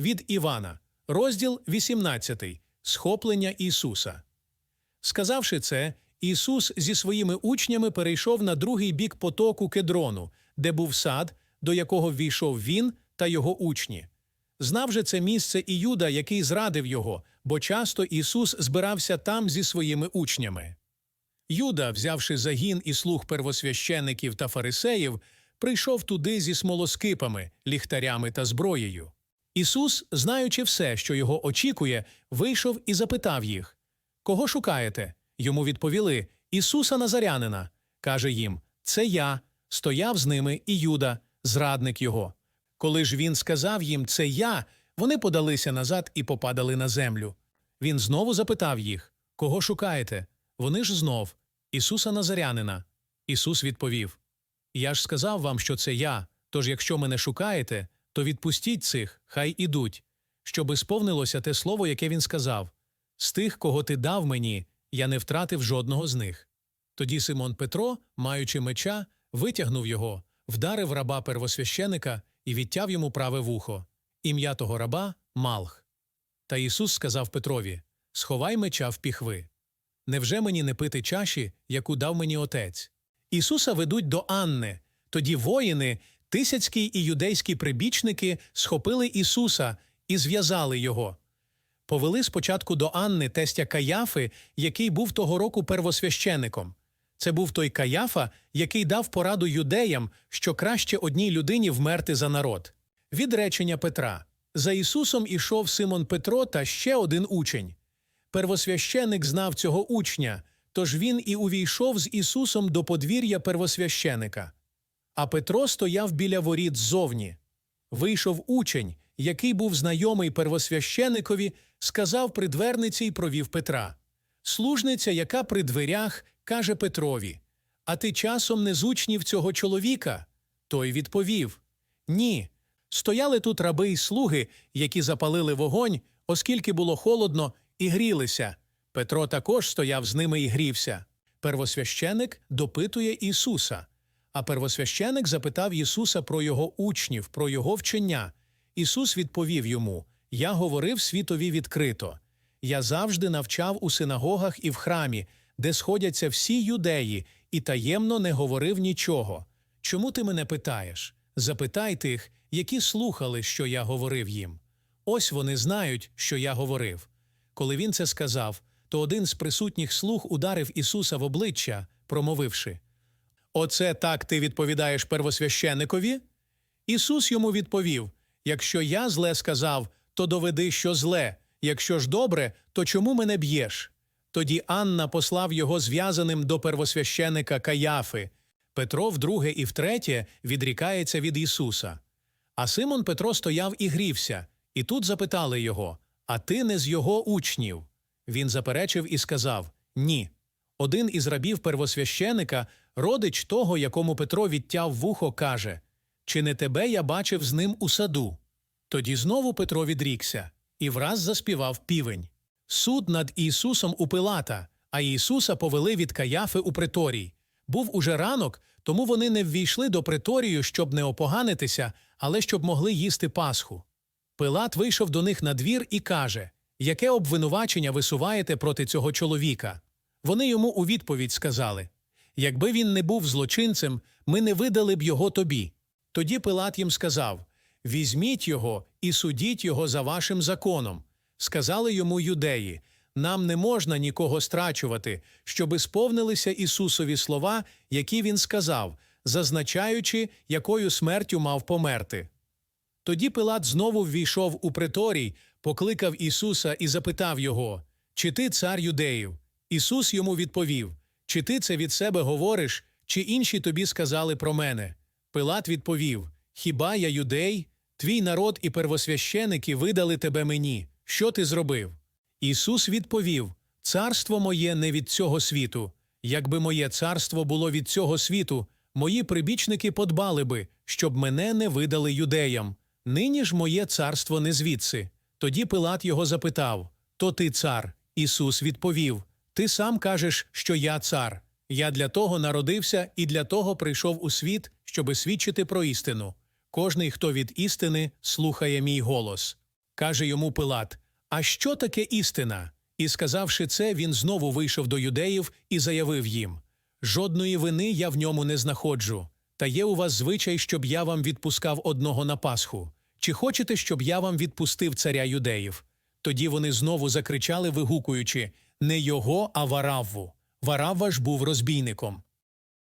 від Івана, розділ 18. Схоплення Ісуса. Сказавши це, Ісус зі своїми учнями перейшов на другий бік потоку Кедрону, де був сад, до якого ввійшов він та його учні. Знав же це місце і Юда, який зрадив його, бо часто Ісус збирався там зі своїми учнями. Юда, взявши загін і слуг первосвящеників та фарисеїв, прийшов туди зі смолоскипами, ліхтарями та зброєю. Ісус, знаючи все, що його очікує, вийшов і запитав їх Кого шукаєте? Йому відповіли Ісуса Назарянина. Каже їм Це я, стояв з ними і Юда, зрадник його. Коли ж він сказав їм Це я, вони подалися назад і попадали на землю. Він знову запитав їх Кого шукаєте? Вони ж знов Ісуса Назарянина. Ісус відповів Я ж сказав вам, що це я, тож якщо мене шукаєте, то відпустіть цих, хай ідуть, щоби сповнилося те слово, яке він сказав з тих, кого ти дав мені, я не втратив жодного з них. Тоді Симон Петро, маючи меча, витягнув його, вдарив раба первосвященика і відтяв йому праве вухо. Ім'я того раба Малх. Та Ісус сказав Петрові Сховай меча в піхви. Невже мені не пити чаші, яку дав мені отець? Ісуса ведуть до Анни. Тоді воїни, тисяцькі і юдейські прибічники схопили Ісуса і зв'язали його. Повели спочатку до Анни тестя Каяфи, який був того року первосвящеником. Це був той Каяфа, який дав пораду юдеям, що краще одній людині вмерти за народ. Відречення Петра. За Ісусом ішов Симон Петро та ще один учень. Первосвященик знав цього учня, тож він і увійшов з Ісусом до подвір'я первосвященика. А Петро стояв біля воріт ззовні. Вийшов учень, який був знайомий первосвященикові, сказав при дверниці й провів Петра. Служниця, яка при дверях, каже Петрові: А ти часом не з учнів цього чоловіка? Той відповів: Ні. Стояли тут раби й слуги, які запалили вогонь, оскільки було холодно, і грілися. Петро також стояв з ними і грівся. Первосвященик допитує Ісуса. А первосвященик запитав Ісуса про його учнів, про його вчення. Ісус відповів йому: Я говорив світові відкрито. Я завжди навчав у синагогах і в храмі, де сходяться всі юдеї, і таємно не говорив нічого. Чому ти мене питаєш? Запитай тих, які слухали, що я говорив їм. Ось вони знають, що я говорив. Коли він це сказав, то один з присутніх слуг ударив Ісуса в обличчя, промовивши Оце так ти відповідаєш первосвященикові? Ісус йому відповів Якщо я зле сказав, то доведи, що зле, якщо ж добре, то чому мене б'єш? Тоді Анна послав його зв'язаним до первосвященика Каяфи. Петро вдруге і втретє відрікається від Ісуса. А Симон Петро стояв і грівся, і тут запитали його А ти не з його учнів? Він заперечив і сказав Ні. Один із рабів первосвященика, родич того, якому Петро відтяв вухо, каже Чи не тебе я бачив з ним у саду? Тоді знову Петро відрікся і враз заспівав півень. Суд над Ісусом у Пилата, а Ісуса повели від Каяфи у приторій. Був уже ранок, тому вони не ввійшли до приторію, щоб не опоганитися, але щоб могли їсти Пасху. Пилат вийшов до них на двір і каже Яке обвинувачення висуваєте проти цього чоловіка? Вони йому у відповідь сказали Якби він не був злочинцем, ми не видали б його тобі. Тоді Пилат їм сказав Візьміть його і судіть його за вашим законом. Сказали йому юдеї нам не можна нікого страчувати, щоби сповнилися Ісусові слова, які він сказав, зазначаючи, якою смертю мав померти. Тоді Пилат знову ввійшов у приторій, покликав Ісуса і запитав його Чи ти цар юдеїв? Ісус йому відповів Чи ти це від себе говориш, чи інші тобі сказали про мене? Пилат відповів Хіба я юдей? Твій народ і первосвященики видали тебе мені. Що ти зробив? Ісус відповів Царство моє не від цього світу. Якби моє царство було від цього світу, мої прибічники подбали би, щоб мене не видали юдеям. Нині ж моє царство не звідси. Тоді Пилат його запитав То ти цар? Ісус відповів Ти сам кажеш, що я цар. Я для того народився і для того прийшов у світ, щоби свідчити про істину. Кожний, хто від істини, слухає мій голос. Каже йому Пилат: А що таке істина? І сказавши це, він знову вийшов до юдеїв і заявив їм: Жодної вини я в ньому не знаходжу. Та є у вас звичай, щоб я вам відпускав одного на Пасху. Чи хочете, щоб я вам відпустив царя юдеїв? Тоді вони знову закричали, вигукуючи не його, а Варавву. Варавва ж був розбійником.